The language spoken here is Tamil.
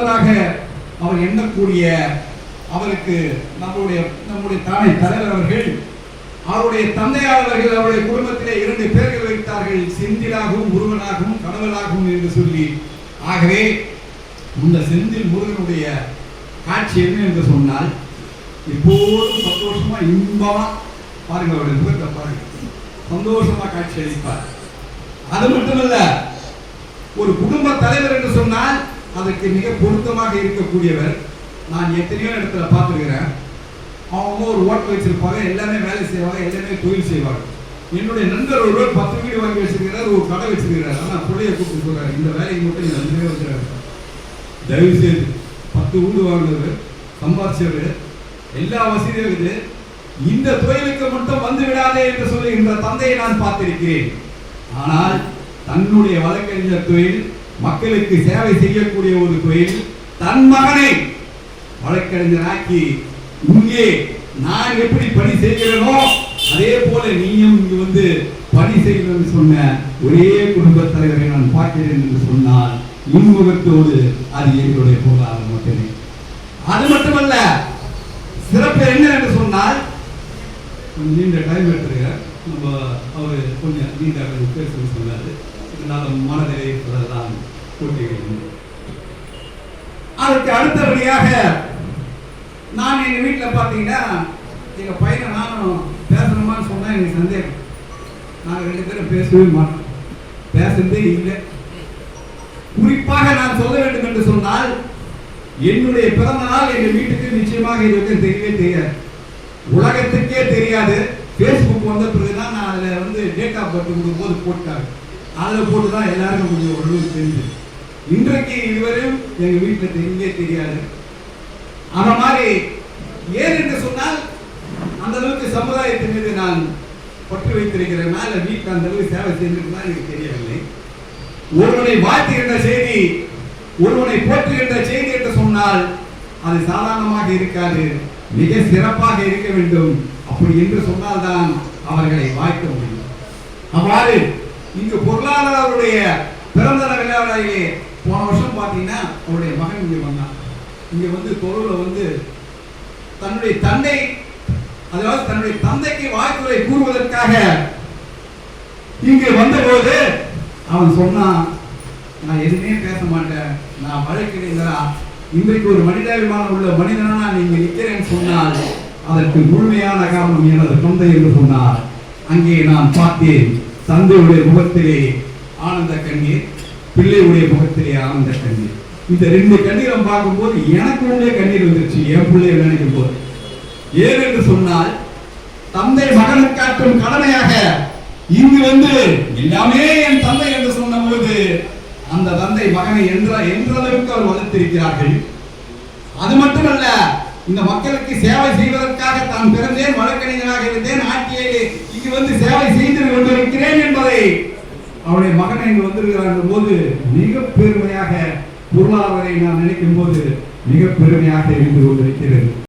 தலைவராக அவர் எண்ணக்கூடிய அவருக்கு நம்முடைய நம்முடைய தானே தலைவர் அவர்கள் அவருடைய தந்தையார் அவர்கள் அவருடைய குடும்பத்திலே இரண்டு பேர்கள் வைத்தார்கள் செந்திலாகவும் முருகனாகவும் கணவனாகவும் என்று சொல்லி. ஆகவே இந்த செந்தில் முருகனுடைய காட்சி என்ன என்று சொன்னால் எப்போதும் சந்தோஷமா இன்பமா பாருங்க அவருடைய முகத்தை பாருங்க சந்தோஷமா காட்சி அளிப்பார். அது மட்டுமல்ல ஒரு குடும்ப தலைவர் என்று சொன்னால் அதற்கு மிக பொருத்தமாக இருக்கக்கூடியவர் நான் எத்தனையோ இடத்துல பார்த்துருக்கிறேன். அவங்க ஒரு ஓட்டு வச்சிருப்பாங்க எல்லாமே வேலை செய்வாங்க எல்லாமே தொழில் செய்வாங்க. என்னுடைய நண்பர் ஒருவர் பத்து வீடு வாங்கி வச்சிருக்கிறார் ஒரு கடை வச்சிருக்கிறார். ஆனால் பிள்ளைய கூப்பிட்டு சொல்றாரு இந்த வேலைக்கு மட்டும் நீங்க ரெண்டுமே வச்சிருக்காரு தயவு செய்து பத்து வீடு வாங்கினவர் சம்பாதிச்சவர் எல்லா வசதியும் இருக்குது. இந்த தொழிலுக்கு மட்டும் வந்து விடாதே என்று சொல்லுகின்ற தந்தையை நான் பார்த்திருக்கிறேன். ஆனால் தன்னுடைய வழக்கறிஞர் தொழில் மக்களுக்கு சேவை செய்யக்கூடிய ஒரு தொழில் தன் மகனை. வழக்கறிஞராக்கி இங்கே நான் எப்படி பணி செய்கிறேனோ அதே போல நீயும் இங்கு வந்து பணி செய்யணும்னு சொன்ன ஒரே குடும்பத் தலைவரை நான் பார்க்கிறேன் என்று சொன்னால் இன்முகத்தோடு அது எங்களுடைய பொருளாதாரம் மட்டுமே. அது மட்டுமல்ல சிறப்பு என்ன என்று சொன்னால் கொஞ்சம் நீண்ட டைம் எடுத்துருக்க நம்ம அவர் கொஞ்சம் நீண்ட பேச சொன்னார். இருந்தாலும் மனதிலே இருப்பதெல்லாம் அதற்கு அடுத்தபடியாக நான் எங்கள் வீட்டில் பார்த்தீங்கன்னா எங்கள் பையனை நானும் பேசணுமான்னு சொன்னால் எனக்கு சந்தேகம். நாங்கள் ரெண்டு பேரும் பேசவே மாட்டோம். பேசுறதே இல்லை. குறிப்பாக நான் சொல்ல வேண்டும் என்று சொன்னால் என்னுடைய பிறந்த நாள் எங்கள் வீட்டுக்கு நிச்சயமாக இது தெரியவே தெரியாது. உலகத்துக்கே தெரியாது. ஃபேஸ்புக் வந்த பிறகுதான் நான் அதில் வந்து டேட் ஆஃப் பர்த் கொடுக்கும்போது போட்டாங்க. அதில் போட்டு தான் எல்லாருக்கும் கொஞ்சம் ஓரளவுக்கு தெரிஞ்சு இன்றைக்கு இதுவரையும் எங்க வீட்டில் தெரியவே தெரியாது. அந்த மாதிரி ஏன் என்று சொன்னால் அந்த அளவுக்கு சமுதாயத்தின் மீது நான் பற்று வைத்திருக்கிற மேல வீட்டில் அந்த அளவுக்கு சேவை செய்திருக்கிறதா எனக்கு தெரியவில்லை. ஒருவனை வாழ்த்துகின்ற செய்தி ஒருவனை போற்றுகின்ற செய்தி என்று சொன்னால் அது சாதாரணமாக இருக்காது. மிக சிறப்பாக இருக்க வேண்டும். அப்படி என்று சொன்னால்தான் அவர்களை வாய்க்க முடியும். அவ்வாறு இங்கு பொருளாதாரருடைய பிறந்த விளையாடாயிலே போன வருஷம் பார்த்தீங்கன்னா அவருடைய மகன் இங்கே வந்தான். இங்கே வந்து பொருளில் வந்து தன்னுடைய தந்தை அதாவது தன்னுடைய தந்தைக்கு வாழ்த்துறை கூறுவதற்காக இங்கே வந்தபோது அவன் சொன்னான் நான் எதுவுமே பேச மாட்டேன். நான் வழக்கறிஞரா இன்றைக்கு ஒரு மனிதாபிமானம் உள்ள மனிதனா நீங்க நிற்கிறேன்னு சொன்னால் அதற்கு முழுமையான காரணம் எனது தந்தை என்று சொன்னார். அங்கே நான் பார்த்தேன் தந்தையுடைய முகத்திலே ஆனந்த கண்ணீர் பிள்ளையுடைய முகத்திலே ஆனந்த கண்ணீர். இந்த ரெண்டு கண்ணீரம் பார்க்கும்போது எனக்கு உள்ளே கண்ணீர் வந்துருச்சு என் பிள்ளை நினைக்கும் போது. ஏன் என்று சொன்னால் தந்தை மகனுக்கு காட்டும் கடமையாக இங்கு வந்து எல்லாமே என் தந்தை என்று சொன்ன பொழுது அந்த தந்தை மகனை என்ற என்ற அளவுக்கு அவர் வளர்த்திருக்கிறார்கள். அது மட்டுமல்ல இந்த மக்களுக்கு சேவை செய்வதற்காக தான் பிறந்தேன் வழக்கறிஞராக இருந்தேன் ஆட்சியிலே இங்கு வந்து சேவை செய்து கொண்டிருக்கிறேன் என்பதை அவருடைய மகனை இங்கு வந்திருக்கிறார் போது மிக பெருமையாக பொருளாதாரை நான் நினைக்கும் போது மிக பெருமையாக இருந்து கொண்டிருக்கிறது.